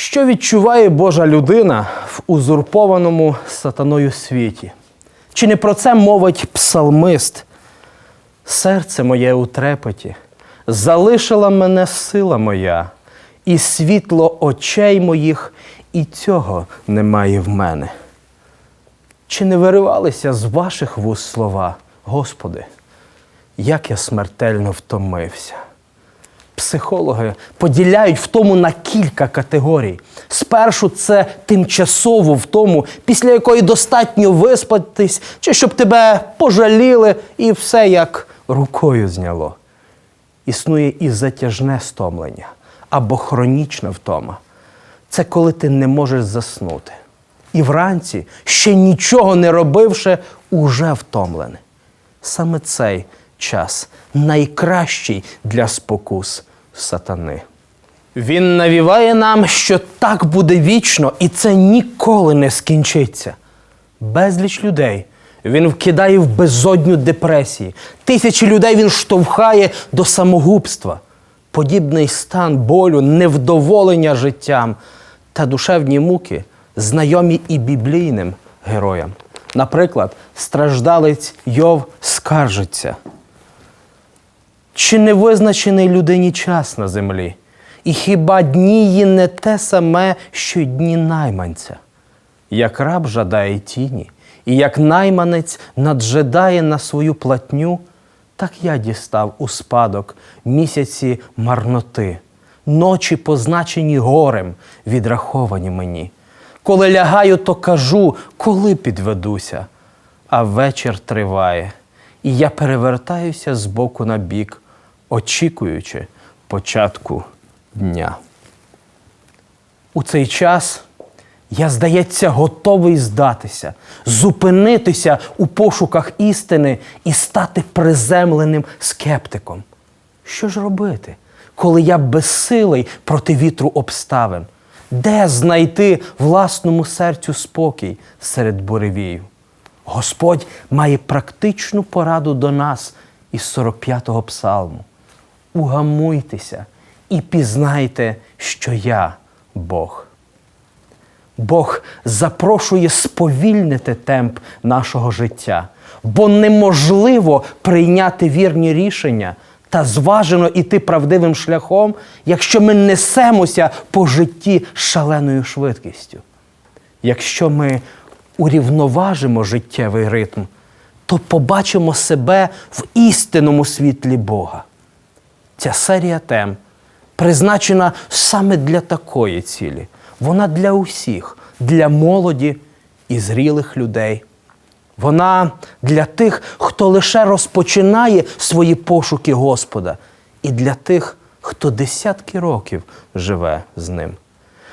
Що відчуває Божа людина в узурпованому сатаною світі? Чи не про це мовить псалмист? Серце моє у трепеті, залишила мене сила моя, і світло очей моїх, і цього немає в мене. Чи не виривалися з ваших вуст слова, Господи, як я смертельно втомився? Психологи поділяють в тому на кілька категорій. Спершу це тимчасово в тому, після якої достатньо виспатись, чи щоб тебе пожаліли, і все як рукою зняло. Існує і затяжне стомлення або хронічна втома. Це коли ти не можеш заснути. І вранці, ще нічого не робивши, уже втомлений. Саме цей час найкращий для спокус сатани. Він навіває нам, що так буде вічно, і це ніколи не скінчиться. Безліч людей він вкидає в безодню депресії. Тисячі людей він штовхає до самогубства. Подібний стан болю, невдоволення життям та душевні муки знайомі і біблійним героям. Наприклад, страждалець Йов скаржиться. Чи не визначений людині час на землі? І хіба дні її не те саме, що дні найманця? Як раб жадає тіні, і як найманець наджедає на свою платню, так я дістав у спадок місяці марноти, ночі, позначені горем, відраховані мені. Коли лягаю, то кажу, коли підведуся, а вечір триває, і я перевертаюся з боку на бік, очікуючи початку дня. У цей час я, здається, готовий здатися, зупинитися у пошуках істини і стати приземленим скептиком. Що ж робити, коли я безсилий проти вітру обставин? Де знайти власному серцю спокій серед буревію? Господь має практичну пораду до нас із 45-го псалму. Угамуйтеся і пізнайте, що я Бог. Бог запрошує сповільнити темп нашого життя, бо неможливо прийняти вірні рішення та зважено іти правдивим шляхом, якщо ми несемося по житті шаленою швидкістю. Якщо ми урівноважимо життєвий ритм, то побачимо себе в істинному світлі Бога. Ця серія тем призначена саме для такої цілі. Вона для усіх, для молоді і зрілих людей. Вона для тих, хто лише розпочинає свої пошуки Господа, і для тих, хто десятки років живе з ним.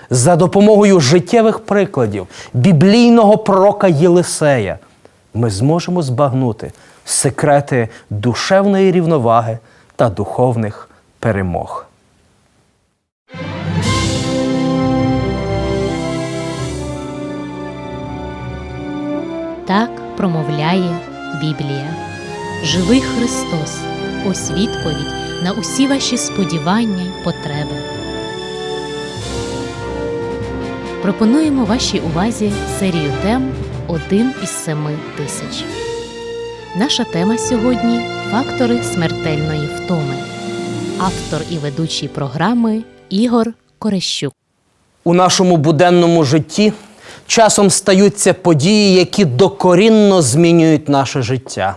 За допомогою життєвих прикладів біблійного пророка Єлисея ми зможемо збагнути секрети душевної рівноваги та духовних перемог. Так промовляє Біблія. Живий Христос, ось відповідь на усі ваші сподівання й потреби. Пропонуємо вашій увазі серію тем Один із семи тисяч. Наша тема сьогодні фактори смертельної втоми. Автор і ведучий програми Ігор Корещук. У нашому буденному житті часом стаються події, які докорінно змінюють наше життя.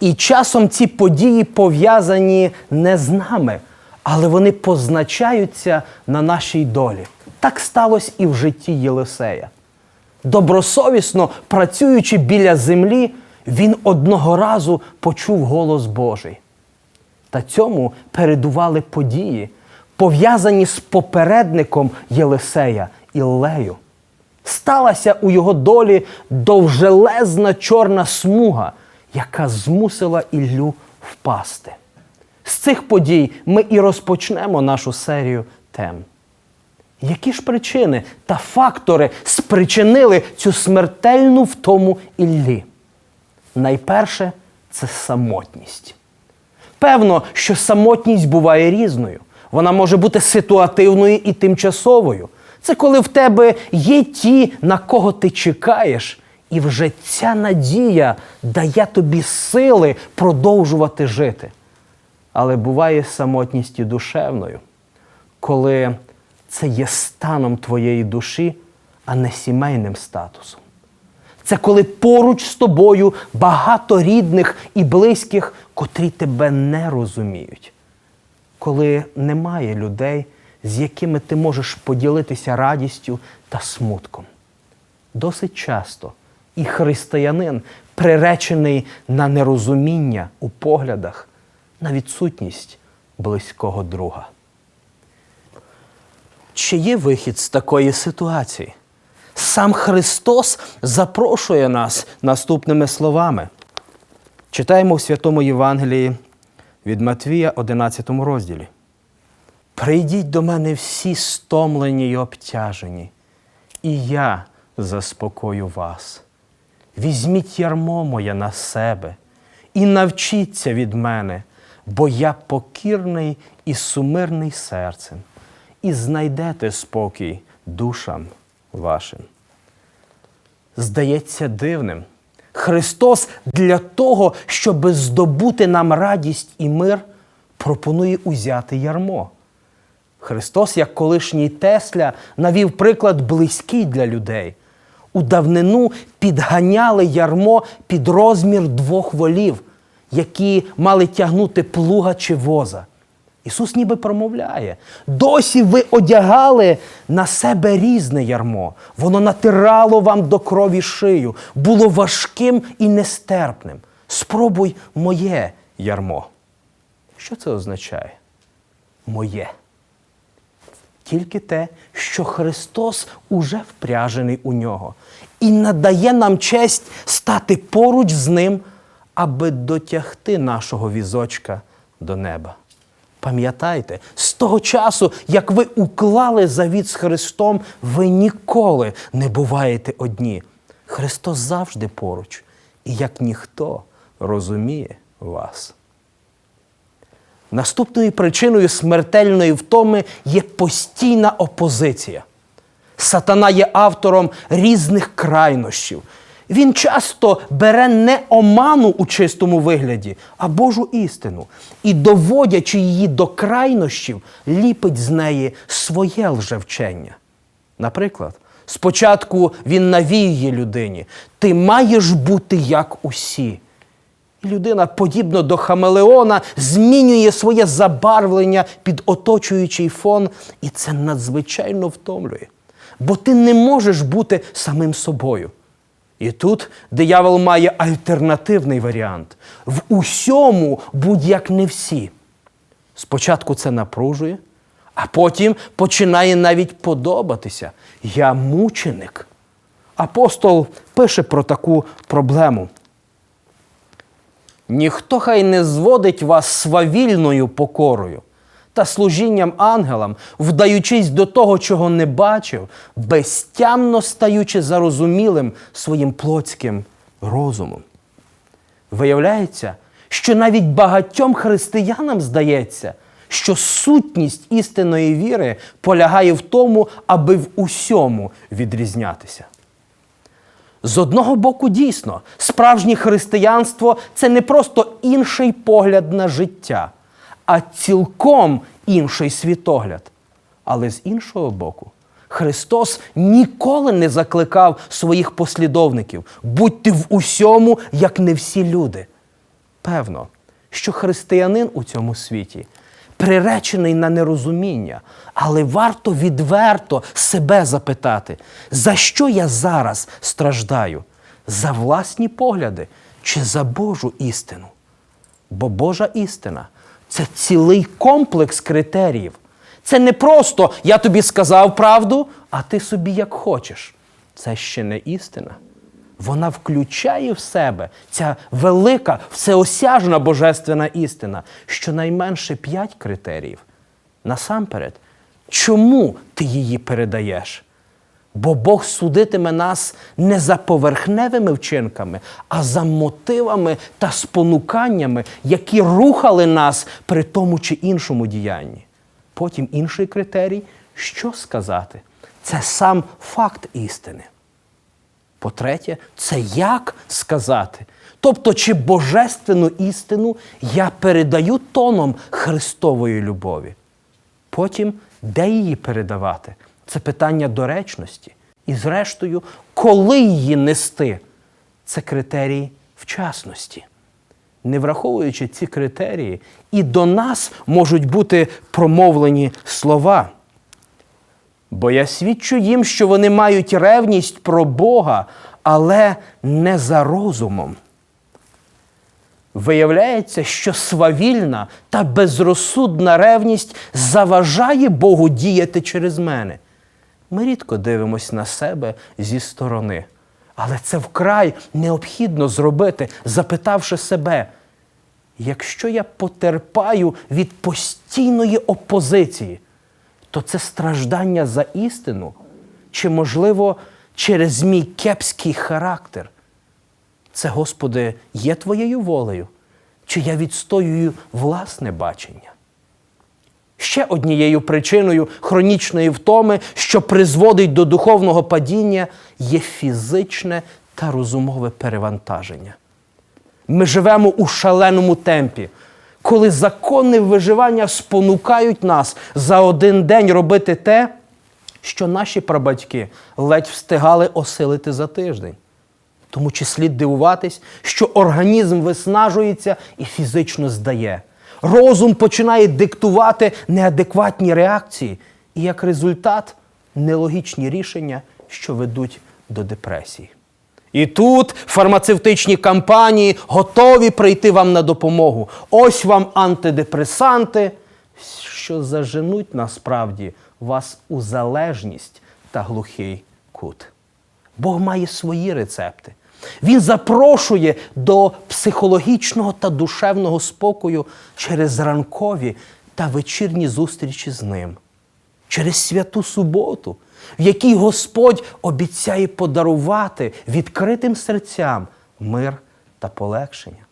І часом ці події пов'язані не з нами, але вони позначаються на нашій долі. Так сталося і в житті Єлисея. Добросовісно працюючи біля землі, він одного разу почув голос Божий. Та цьому передували події, пов'язані з попередником Єлисея Іллею. Сталася у його долі довжелезна чорна смуга, яка змусила Іллю впасти. З цих подій ми і розпочнемо нашу серію тем. Які ж причини та фактори спричинили цю смертельну втому Іллі? Найперше це самотність. Певно, що самотність буває різною. Вона може бути ситуативною і тимчасовою. Це коли в тебе є ті, на кого ти чекаєш, і вже ця надія дає тобі сили продовжувати жити. Але буває самотність і душевною, коли це є станом твоєї душі, а не сімейним статусом. Це коли поруч з тобою багато рідних і близьких, котрі тебе не розуміють. Коли немає людей, з якими ти можеш поділитися радістю та смутком. Досить часто і християнин приречений на нерозуміння у поглядах, на відсутність близького друга. Чи є вихід з такої ситуації? Сам Христос запрошує нас наступними словами. Читаємо в Святому Євангелії від Матвія, 11 розділі. Прийдіть до мене всі стомлені й обтяжені, і я заспокою вас. Візьміть ярмо моє на себе і навчіться від мене, бо я покірний і сумирний серцем, і знайдете спокій душам вашим. Здається дивним. Христос для того, щоб здобути нам радість і мир, пропонує узяти ярмо. Христос, як колишній Тесля, навів приклад близький для людей. У давнину підганяли ярмо під розмір двох волів, які мали тягнути плуга чи воза. Ісус ніби промовляє: досі ви одягали на себе різне ярмо, воно натирало вам до крові шию, було важким і нестерпним. Спробуй моє ярмо. Що це означає? Моє. Тільки те, що Христос уже впряжений у нього і надає нам честь стати поруч з ним, аби дотягти нашого візочка до неба. Пам'ятайте, з того часу, як ви уклали завіт з Христом, ви ніколи не буваєте одні. Христос завжди поруч, і як ніхто розуміє вас. Наступною причиною смертельної втоми є постійна опозиція. Сатана є автором різних крайнощів. Він часто бере не оману у чистому вигляді, а Божу істину і, доводячи її до крайнощів, ліпить з неї своє лжевчення. Наприклад, спочатку він навіює людині: ти маєш бути як усі. І людина, подібно до Хамелеона, змінює своє забарвлення під оточуючий фон, і це надзвичайно втомлює. Бо ти не можеш бути самим собою. І тут диявол має альтернативний варіант: в усьому будь як не всі. Спочатку це напружує, а потім починає навіть подобатися. Я мученик. Апостол пише про таку проблему. Ніхто хай не зводить вас свавільною покорою та служінням ангелам, вдаючись до того, чого не бачив, безтямно стаючи зарозумілим своїм плотським розумом. Виявляється, що навіть багатьом християнам здається, що сутність істинної віри полягає в тому, аби в усьому відрізнятися. З одного боку, дійсно, справжнє християнство це не просто інший погляд на життя, а цілком інший світогляд. Але з іншого боку, Христос ніколи не закликав своїх послідовників будьте в усьому, як не всі люди. Певно, що християнин у цьому світі приречений на нерозуміння, але варто відверто себе запитати, за що я зараз страждаю? За власні погляди чи за Божу істину? Бо Божа істина це цілий комплекс критеріїв. Це не просто я тобі сказав правду, а ти собі як хочеш. Це ще не істина. Вона включає в себе ця велика, всеосяжна божественна істина, щонайменше п'ять критеріїв. Насамперед, чому ти її передаєш? Бо Бог судитиме нас не за поверхневими вчинками, а за мотивами та спонуканнями, які рухали нас при тому чи іншому діянні. Потім інший критерій що сказати? Це сам факт істини. По-третє, це як сказати. Тобто, чи божественну істину я передаю тоном Христової любові. Потім, де її передавати? Це питання доречності. І, зрештою, коли її нести? Це критерії вчасності. Не враховуючи ці критерії, і до нас можуть бути промовлені слова. Бо я свідчу їм, що вони мають ревність про Бога, але не за розумом. Виявляється, що свавільна та безрозсудна ревність заважає Богу діяти через мене. Ми рідко дивимося на себе зі сторони, але це вкрай необхідно зробити, запитавши себе, якщо я потерпаю від постійної опозиції, то це страждання за істину, чи, можливо, через мій кепський характер. Це, Господи, є Твоєю волею, чи я відстоюю власне бачення? Ще однією причиною хронічної втоми, що призводить до духовного падіння, є фізичне та розумове перевантаження. Ми живемо у шаленому темпі, коли закони виживання спонукають нас за один день робити те, що наші прабатьки ледь встигали осилити за тиждень. Тому чи слід дивуватись, що організм виснажується і фізично здає. Розум починає диктувати неадекватні реакції, і як результат нелогічні рішення, що ведуть до депресії. І тут фармацевтичні компанії готові прийти вам на допомогу. Ось вам антидепресанти, що заженуть насправді вас у залежність та глухий кут. Бог має свої рецепти. Він запрошує до психологічного та душевного спокою через ранкові та вечірні зустрічі з ним, через святу суботу, в якій Господь обіцяє подарувати відкритим серцям мир та полегшення.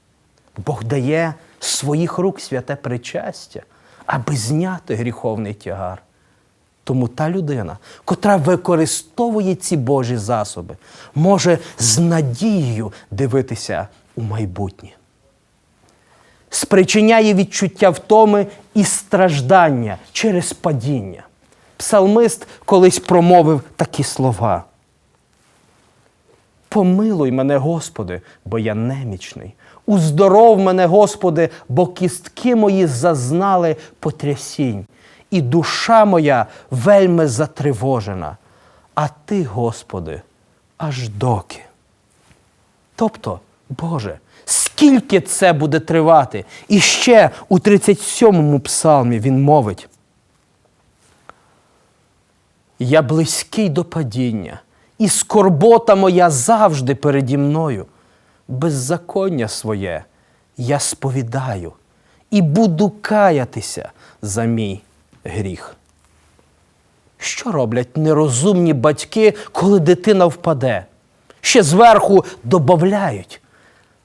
Бог дає своїх рук святе причастя, аби зняти гріховний тягар. Тому та людина, котра використовує ці Божі засоби, може з надією дивитися у майбутнє. Спричиняє відчуття втоми і страждання через падіння. Псалмист колись промовив такі слова. Помилуй мене, Господи, бо я немічний. Уздоров мене, Господи, бо кістки мої зазнали потрясінь, і душа моя вельми затривожена. А Ти, Господи, аж доки. Тобто, Боже, скільки це буде тривати? І ще у 37-му псалмі він мовить. Я близький до падіння, і скорбота моя завжди переді мною. Беззаконня своє я сповідаю і буду каятися за мій гріх. Що роблять нерозумні батьки, коли дитина впаде? Ще зверху додають.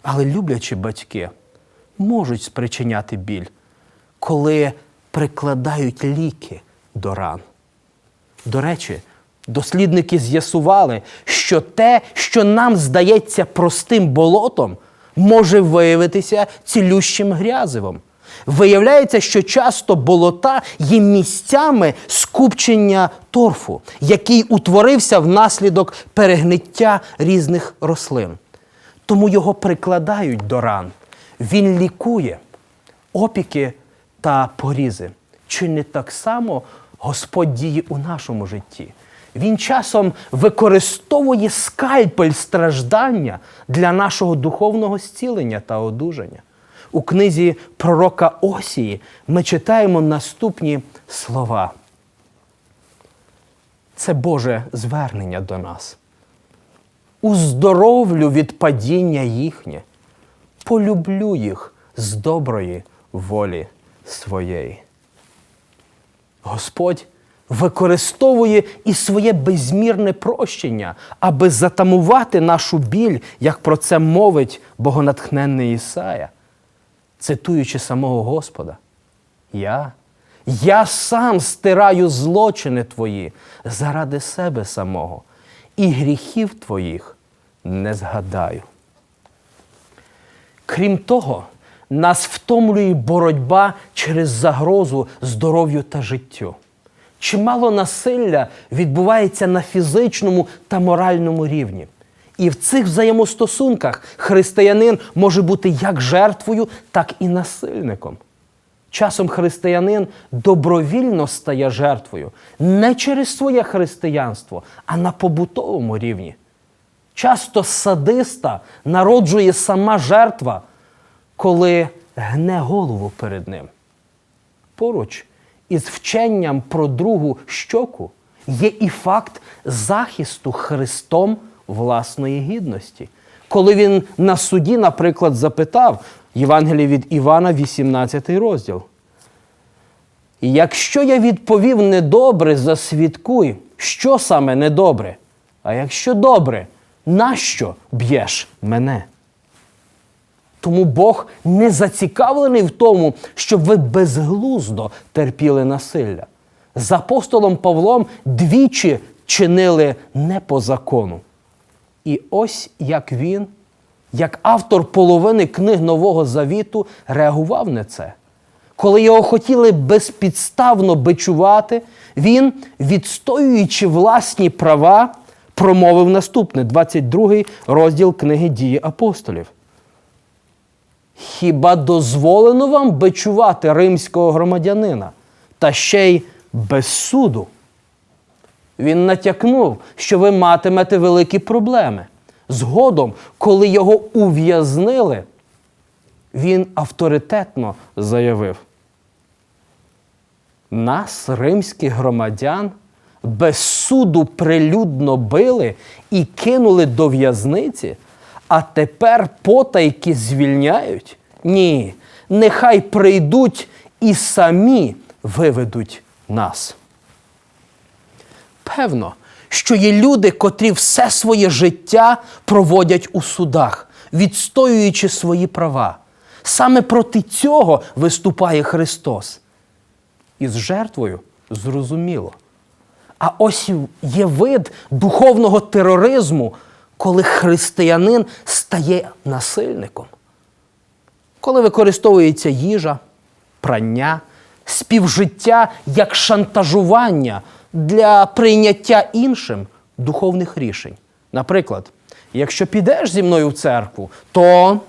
Але люблячі батьки можуть спричиняти біль, коли прикладають ліки до ран. До речі, дослідники з'ясували, що те, що нам здається простим болотом, може виявитися цілющим грязивом. Виявляється, що часто болота є місцями скупчення торфу, який утворився внаслідок перегниття різних рослин. Тому його прикладають до ран. Він лікує опіки та порізи. Чи не так само Господь діє у нашому житті? Він часом використовує скальпель страждання для нашого духовного зцілення та одужання. У книзі пророка Осії ми читаємо наступні слова. Це Боже звернення до нас. Уздоровлю від падіння їхнє, полюблю їх з доброї волі своєї. Господь використовує і своє безмірне прощення, аби затамувати нашу біль, як про це мовить богонатхненний Ісая, цитуючи самого Господа. Я, Я сам стираю злочини твої заради себе самого, і гріхів твоїх не згадаю. Крім того, нас втомлює боротьба через загрозу здоров'ю та життю. Чимало насилля відбувається на фізичному та моральному рівні. І в цих взаємостосунках християнин може бути як жертвою, так і насильником. Часом християнин добровільно стає жертвою не через своє християнство, а на побутовому рівні. Часто садиста народжує сама жертва, коли гне голову перед ним. Поруч із вченням про другу щоку є і факт захисту Христом власної гідності. Коли він на суді, наприклад, запитав Євангеліє від Івана, 18 розділ. Якщо я відповів недобре, засвідкуй, що саме недобре? А якщо добре, нащо б'єш мене? Тому Бог не зацікавлений в тому, щоб ви безглуздо терпіли насилля. З апостолом Павлом двічі чинили не по закону. І ось як він, як автор половини книг Нового Завіту, реагував на це. Коли його хотіли безпідставно бичувати, він, відстоюючи власні права, промовив наступне, 22 розділ книги дії апостолів. Хіба дозволено вам бичувати римського громадянина, та ще й без суду? Він натякнув, що ви матимете великі проблеми. Згодом, коли його ув'язнили, він авторитетно заявив: нас, римських громадян, без суду прилюдно били і кинули до в'язниці, а тепер потайки звільняють? Ні, нехай прийдуть і самі виведуть нас. Певно, що є люди, котрі все своє життя проводять у судах, відстоюючи свої права. Саме проти цього виступає Христос. І з жертвою зрозуміло. А ось є вид духовного тероризму, коли християнин стає насильником. Коли використовується їжа, прання, співжиття як шантажування для прийняття іншим духовних рішень. Наприклад, якщо підеш зі мною в церкву, то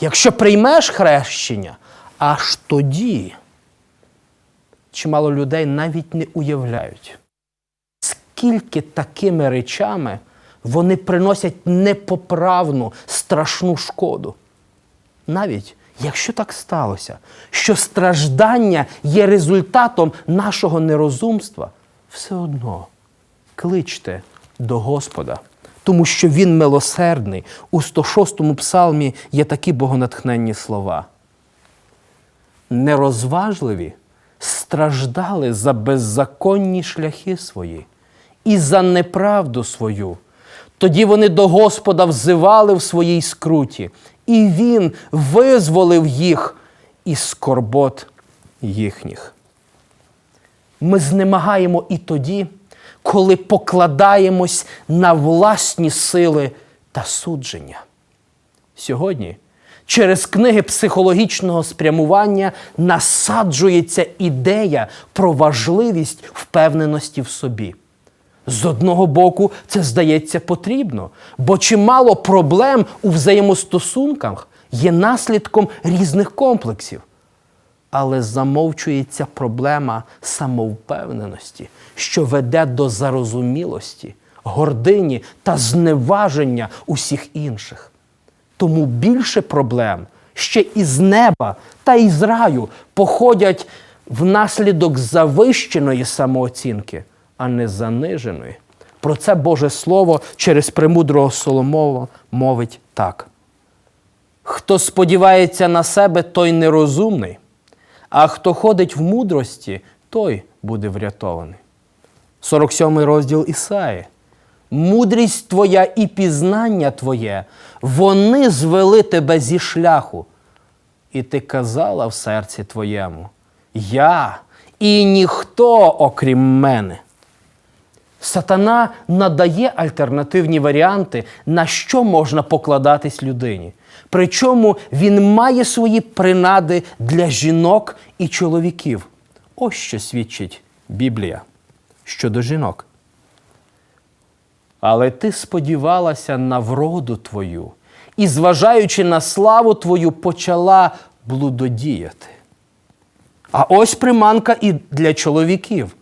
якщо приймеш хрещення, аж тоді чимало людей навіть не уявляють, скільки такими речами вони приносять непоправну страшну шкоду. Навіть якщо так сталося, що страждання є результатом нашого нерозумства, все одно кличте до Господа, тому що Він милосердний. У 106-му псалмі є такі богонатхненні слова. Нерозважливі страждали за беззаконні шляхи свої і за неправду свою. Тоді вони до Господа взивали в своїй скруті, і Він визволив їх із скорбот їхніх. Ми знемагаємо і тоді, коли покладаємось на власні сили та судження. Сьогодні через книги психологічного спрямування насаджується ідея про важливість впевненості в собі. З одного боку, це здається потрібно, бо чимало проблем у взаємостосунках є наслідком різних комплексів. Але замовчується проблема самовпевненості, що веде до зарозумілості, гордині та зневаження усіх інших. Тому більше проблем ще із неба та із раю походять внаслідок завищеної самооцінки, а не заниженої. Про це Боже Слово через премудрого Соломова мовить так. Хто сподівається на себе, той нерозумний, а хто ходить в мудрості, той буде врятований. 47 розділ Ісаї. Мудрість твоя і пізнання твоє, вони звели тебе зі шляху. І ти казала в серці твоєму, я і ніхто окрім мене. Сатана надає альтернативні варіанти, на що можна покладатись людині. Причому він має свої принади для жінок і чоловіків. Ось що свідчить Біблія щодо жінок. Але ти сподівалася на вроду твою, і, зважаючи на славу твою, почала блудодіяти. А ось приманка і для чоловіків.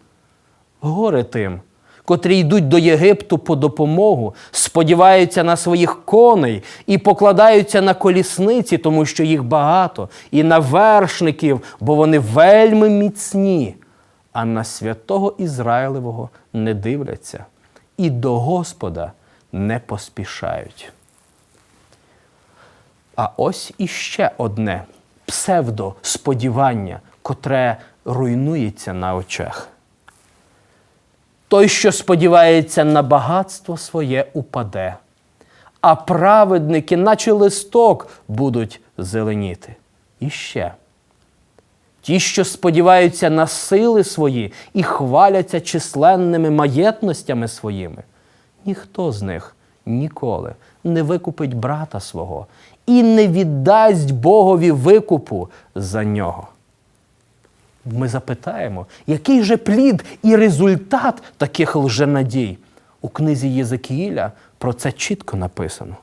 Горе тим, котрі йдуть до Єгипту по допомогу, сподіваються на своїх коней і покладаються на колісниці, тому що їх багато, і на вершників, бо вони вельми міцні, а на святого Ізраїлевого не дивляться і до Господа не поспішають. А ось іще одне псевдосподівання, котре руйнується на очах. Той, що сподівається на багатство своє, упаде, а праведники, наче листок, будуть зеленіти. І ще. Ті, що сподіваються на сили свої і хваляться численними маєтностями своїми, ніхто з них ніколи не викупить брата свого і не віддасть Богові викупу за нього. Ми запитаємо, який же плід і результат таких лженадій? У книзі Єзекіїля про це чітко написано.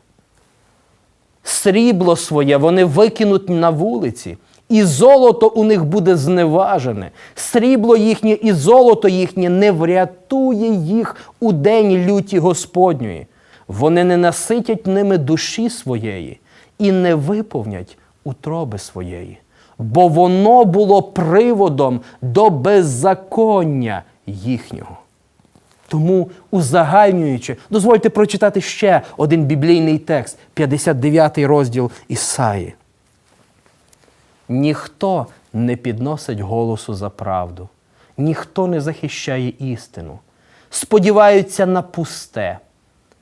Срібло своє вони викинуть на вулиці, і золото у них буде зневажене. Срібло їхнє і золото їхнє не врятує їх у день люті Господньої. Вони не наситять ними душі своєї і не виповнять утроби своєї, бо воно було приводом до беззаконня їхнього. Тому, узагальнюючи, дозвольте прочитати ще один біблійний текст, 59 розділ Ісаї. Ніхто не підносить голосу за правду, ніхто не захищає істину, сподіваються на пусте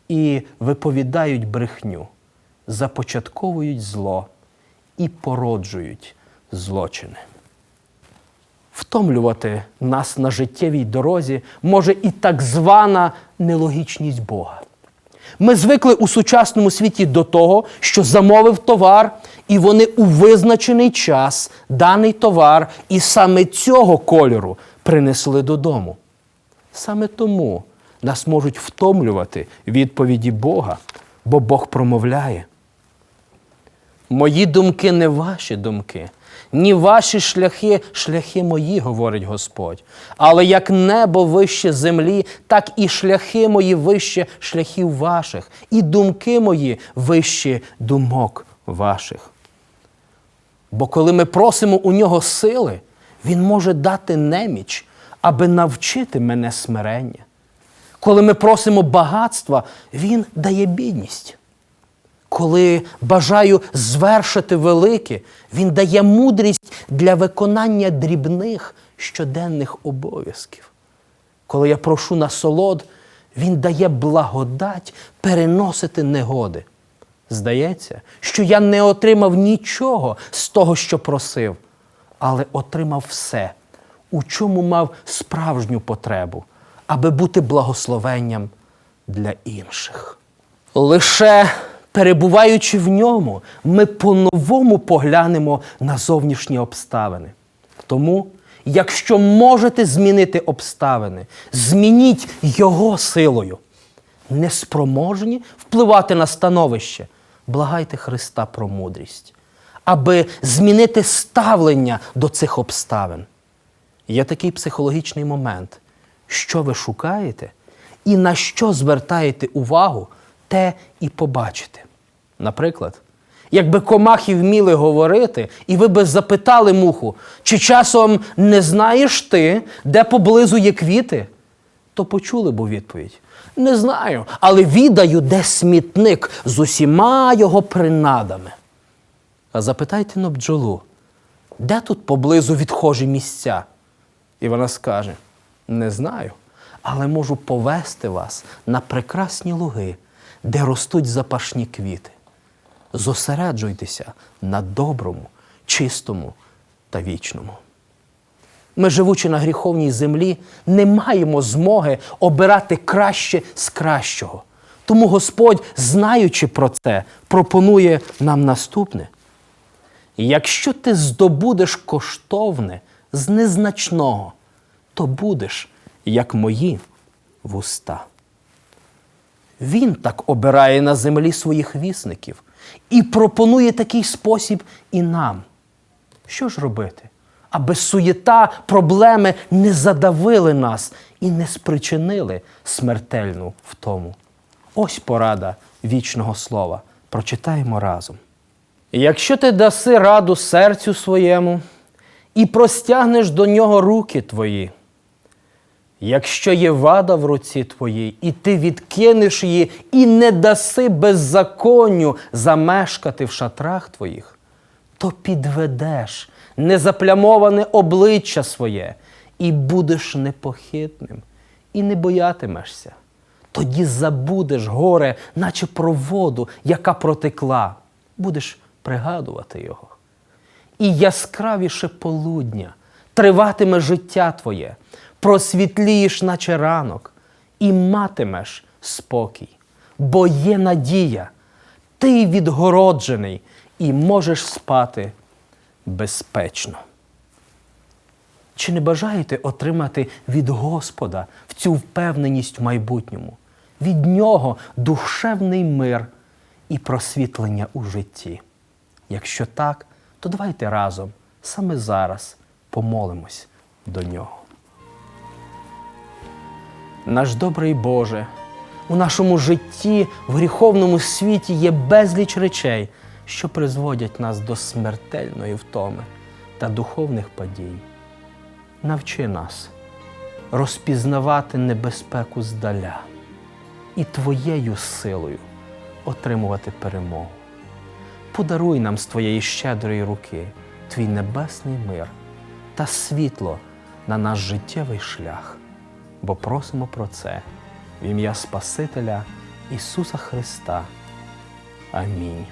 і виповідають брехню, започатковують зло і породжують злочини. Втомлювати нас на життєвій дорозі може і так звана нелогічність Бога. Ми звикли у сучасному світі до того, що замовив товар, і вони у визначений час даний товар і саме цього кольору принесли додому. Саме тому нас можуть втомлювати відповіді Бога, бо Бог промовляє. Мої думки не ваші думки, ні ваші шляхи, шляхи мої, говорить Господь. Але як небо вище землі, так і шляхи мої вище шляхів ваших, і думки мої вище думок ваших. Бо коли ми просимо у нього сили, Він може дати неміч, аби навчити мене смирення. Коли ми просимо багатства, Він дає бідність. Коли бажаю звершити велике, Він дає мудрість для виконання дрібних щоденних обов'язків. Коли я прошу насолод, Він дає благодать переносити негоди. Здається, що я не отримав нічого з того, що просив, але отримав все, у чому мав справжню потребу, аби бути благословенням для інших. Лише перебуваючи в ньому, ми по-новому поглянемо на зовнішні обставини. Тому, якщо можете змінити обставини, змініть його силою. Неспроможні впливати на становище, благайте Христа про мудрість, аби змінити ставлення до цих обставин. Є такий психологічний момент, що ви шукаєте і на що звертаєте увагу, те і побачите. Наприклад, якби комахи вміли говорити, і ви би запитали муху, чи часом не знаєш ти, де поблизу є квіти, то почули б у відповідь. Не знаю, але відаю, де смітник з усіма його принадами. А запитайте на бджолу, де тут поблизу відхожі місця? І вона скаже: Не знаю, але можу повести вас на прекрасні луги, де ростуть запашні квіти. Зосереджуйтеся на доброму, чистому та вічному. Ми, живучи на гріховній землі, не маємо змоги обирати краще з кращого. Тому Господь, знаючи про це, пропонує нам наступне. Якщо ти здобудеш коштовне з незначного, то будеш, як мої вуста. Він так обирає на землі своїх вісників і пропонує такий спосіб і нам. Що ж робити? Аби суєта, проблеми не задавили нас і не спричинили смертельну втому. Ось порада вічного слова. Прочитаємо разом. Якщо ти даси раду серцю своєму і простягнеш до нього руки твої, якщо є вада в руці твоїй, і ти відкинеш її і не даси беззаконню замешкати в шатрах твоїх, то підведеш незаплямоване обличчя своє і будеш непохитним, і не боятимешся. Тоді забудеш горе, наче про воду, яка протекла, будеш пригадувати його. І яскравіше полудня триватиме життя твоє, просвітлієш, наче ранок, і матимеш спокій, бо є надія, ти відгороджений і можеш спати безпечно. Чи не бажаєте отримати від Господа в цю впевненість в майбутньому, від Нього душевний мир і просвітлення у житті? Якщо так, то давайте разом саме зараз помолимось до Нього. Наш добрий Боже, у нашому житті, в гріховному світі є безліч речей, що призводять нас до смертельної втоми та духовних подій. Навчи нас розпізнавати небезпеку здаля і Твоєю силою отримувати перемогу. Подаруй нам з Твоєї щедрої руки Твій небесний мир та світло на наш життєвий шлях, бо просимо про це в ім'я Спасителя Ісуса Христа. Амінь.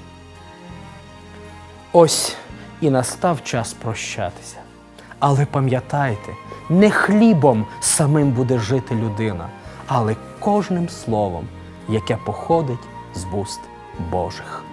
Ось і настав час прощатися. Але пам'ятайте, не хлібом самим буде жити людина, але кожним словом, яке походить з вуст Божих.